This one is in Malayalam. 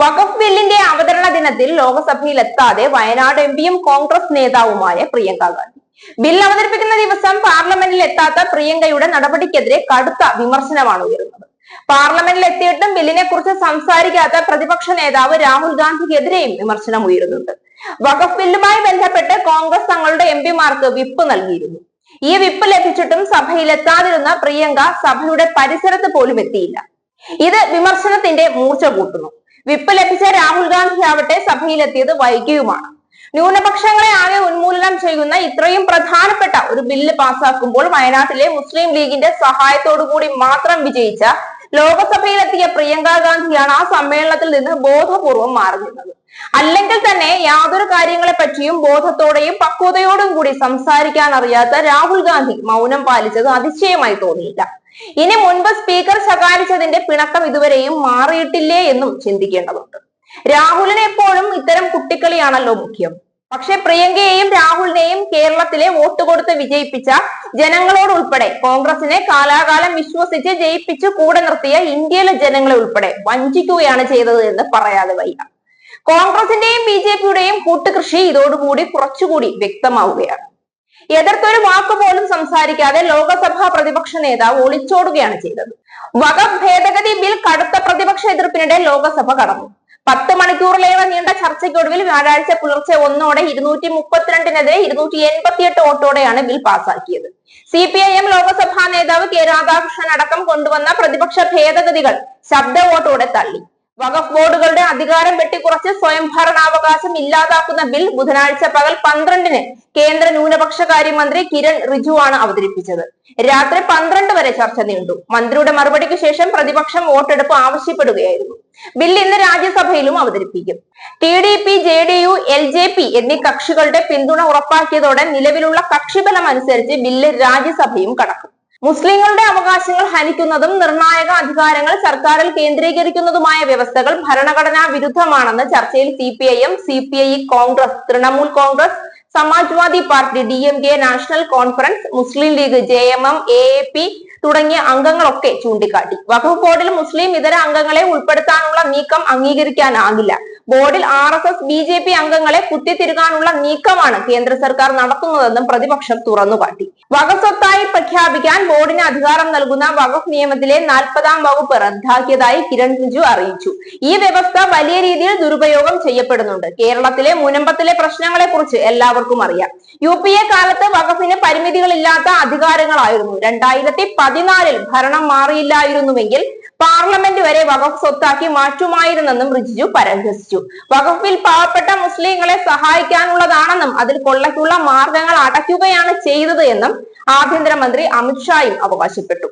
വഖഫ് ബില്ലിന്റെ അവതരണ ദിനത്തിൽ ലോകസഭയിൽ എത്താതെ വയനാട് എം പിയും കോൺഗ്രസ് നേതാവുമായ പ്രിയങ്ക ഗാന്ധി. ബിൽ അവതരിപ്പിക്കുന്ന ദിവസം പാർലമെന്റിൽ എത്താത്ത പ്രിയങ്കയുടെ നടപടിക്കെതിരെ കടുത്ത വിമർശനമാണ് ഉയരുന്നത്. പാർലമെന്റിൽ എത്തിയിട്ടും ബില്ലിനെ കുറിച്ച് സംസാരിക്കാത്ത പ്രതിപക്ഷ നേതാവ് രാഹുൽ ഗാന്ധിക്കെതിരെയും വിമർശനം ഉയരുന്നുണ്ട്. വഖഫ് ബില്ലുമായി ബന്ധപ്പെട്ട് കോൺഗ്രസ് തങ്ങളുടെ എം പിമാർക്ക് വിപ്പ് നൽകിയിരുന്നു. ഈ വിപ്പ് ലഭിച്ചിട്ടും സഭയിൽ എത്താതിരുന്ന പ്രിയങ്ക സഭയുടെ പരിസരത്ത് പോലും എത്തിയില്ല. ഇത് വിമർശനത്തിന്റെ മൂർച്ച കൂട്ടുന്നു. വിപ്പ് ലഭിച്ച രാഹുൽ ഗാന്ധി ആവട്ടെ സഭയിലെത്തിയത് വൈകിയുമാണ്. ന്യൂനപക്ഷങ്ങളെ ആകെ ഉന്മൂലനം ചെയ്യുന്ന ഇത്രയും പ്രധാനപ്പെട്ട ഒരു ബില്ല് പാസാക്കുമ്പോൾ വയനാട്ടിലെ മുസ്ലിം ലീഗിന്റെ സഹായത്തോടു കൂടി മാത്രം വിജയിച്ച ലോകസഭയിലെത്തിയ പ്രിയങ്ക ഗാന്ധിയാണ് ആ സമ്മേളനത്തിൽ നിന്ന് ബോധപൂർവം മാറി നിന്നത് അല്ലെങ്കിൽ തന്നെ യാതൊരു കാര്യങ്ങളെ പറ്റിയും ബോധത്തോടെയും പക്വതയോടും കൂടി സംസാരിക്കാൻ അറിയാത്ത രാഹുൽ ഗാന്ധി മൗനം പാലിച്ചത് അതിശയമായി തോന്നിയില്ല. ഇനി മുൻപ് സ്പീക്കർ ശകാരിച്ചതിന്റെ പിണക്കം ഇതുവരെയും മാറിയിട്ടില്ലേ എന്നും ചിന്തിക്കേണ്ടതുണ്ട്. രാഹുലിനെ എപ്പോഴും ഇത്തരം കുട്ടിക്കളിയാണല്ലോ മുഖ്യം. പക്ഷെ പ്രിയങ്കയെയും രാഹുലിനെയും കേരളത്തിലെ വോട്ട് കൊടുത്ത് വിജയിപ്പിച്ച ജനങ്ങളോട് ഉൾപ്പെടെ കോൺഗ്രസിനെ കാലാകാലം വിശ്വസിച്ച് ജയിപ്പിച്ച് കൂടെ നിർത്തിയ ഇന്ത്യയിലെ ജനങ്ങളെ ഉൾപ്പെടെ വഞ്ചിക്കുകയാണ് ചെയ്തത് എന്ന് പറയാതെ വയ്യ. കോൺഗ്രസിന്റെയും ബി ജെ പിയുടെയും കൂട്ടുകൃഷി ഇതോടുകൂടി കുറച്ചുകൂടി വ്യക്തമാവുകയാണ്. എതിർത്തൊരു വാക്ക് പോലും സംസാരിക്കാതെ ലോകസഭാ പ്രതിപക്ഷ നേതാവ് ഒളിച്ചോടുകയാണ് ചെയ്തത്. വക ഭേദഗതി ബിൽ കടുത്ത പ്രതിപക്ഷ എതിർപ്പിനിടെ ലോകസഭ കടന്നു. പത്ത് മണിക്കൂറിലേറെ നീണ്ട ചർച്ചയ്ക്കൊടുവിൽ വ്യാഴാഴ്ച പുലർച്ചെ ഒന്നോടെ ഇരുന്നൂറ്റി മുപ്പത്തിരണ്ടിനെതിരെ ഇരുന്നൂറ്റി എൺപത്തിയെട്ട് വോട്ടോടെയാണ് ബിൽ പാസാക്കിയത്. C P I M Lok Sabha നേതാവ് കെ രാധാകൃഷ്ണൻ അടക്കം കൊണ്ടുവന്ന പ്രതിപക്ഷ ഭേദഗതികൾ ശബ്ദ വോട്ടോടെ തള്ളി. വഖഫ് ബോർഡുകളുടെ അധികാരം വെട്ടിക്കുറച്ച് സ്വയംഭരണാവകാശം ഇല്ലാതാക്കുന്ന ബിൽ ബുധനാഴ്ച പകൽ പന്ത്രണ്ടിന് കേന്ദ്ര ന്യൂനപക്ഷ കാര്യമന്ത്രി കിരൺ റിജു ആണ് അവതരിപ്പിച്ചത്. രാത്രി പന്ത്രണ്ട് വരെ ചർച്ച നീണ്ടു. മന്ത്രിയുടെ മറുപടിക്ക് ശേഷം പ്രതിപക്ഷം വോട്ടെടുപ്പ് ആവശ്യപ്പെടുകയായിരുന്നു. ബിൽ ഇന്ന് രാജ്യസഭയിലും അവതരിപ്പിക്കും. T D P J D U L J P എന്നീ കക്ഷികളുടെ പിന്തുണ ഉറപ്പാക്കിയതോടെ നിലവിലുള്ള കക്ഷിബലം അനുസരിച്ച് ബില്ല് രാജ്യസഭയും കടക്കും. മുസ്ലിങ്ങളുടെ അവകാശങ്ങൾ ഹനിക്കുന്നതും നിർണായക അധികാരങ്ങൾ സർക്കാരിൽ കേന്ദ്രീകരിക്കുന്നതുമായ വ്യവസ്ഥകൾ ഭരണഘടനാ വിരുദ്ധമാണെന്ന് ചർച്ചയിൽ C P I M C P I Congress Trinamool Congress Samajwadi party D M K national conference Muslim league J M M A A P തുടങ്ങിയ അംഗങ്ങളൊക്കെ ചൂണ്ടിക്കാട്ടി. വഖഫ് ബോർഡിൽ മുസ്ലിം ഇതര അംഗങ്ങളെ ഉൾപ്പെടുത്താനുള്ള നീക്കം അംഗീകരിക്കാനാകില്ല. ബോർഡിൽ R S S B J P അംഗങ്ങളെ കുത്തിത്തിരുകാനുള്ള നീക്കമാണ് കേന്ദ്ര സർക്കാർ നടത്തുന്നതെന്നും പ്രതിപക്ഷം തുറന്നുകാട്ടി. വകസ്വത്തായി പ്രഖ്യാപിക്കാൻ ബോർഡിന് അധികാരം നൽകുന്ന വഖഫ് നിയമത്തിലെ നാൽപ്പതാം വകുപ്പ് റദ്ദാക്കിയതായി കിരൺ റിജു അറിയിച്ചു. ഈ വ്യവസ്ഥ വലിയ രീതിയിൽ ദുരുപയോഗം ചെയ്യപ്പെടുന്നുണ്ട്. കേരളത്തിലെ മുനമ്പത്തിലെ പ്രശ്നങ്ങളെ കുറിച്ച് എല്ലാവർക്കും അറിയാം. യു പി എ കാലത്ത് വഖഫിന് പരിമിതികളില്ലാത്ത അധികാരങ്ങളായിരുന്നു. രണ്ടായിരത്തി പതിനാലിൽ ഭരണം മാറിയില്ലായിരുന്നുവെങ്കിൽ പാർലമെന്റ് വരെ വഖഫ് സ്വത്താക്കി മാറ്റുമായിരുന്നെന്നും റിജിജു പരിഹസിച്ചു വഖഫിൽ പാവപ്പെട്ട മുസ്ലിങ്ങളെ സഹായിക്കാനുള്ളതാണെന്നും അതിൽ കൊള്ളയ്ക്കുള്ള മാർഗങ്ങൾ അടയ്ക്കുകയാണ് ചെയ്തത് എന്നും ആഭ്യന്തരമന്ത്രി അമിത്ഷായും അവകാശപ്പെട്ടു.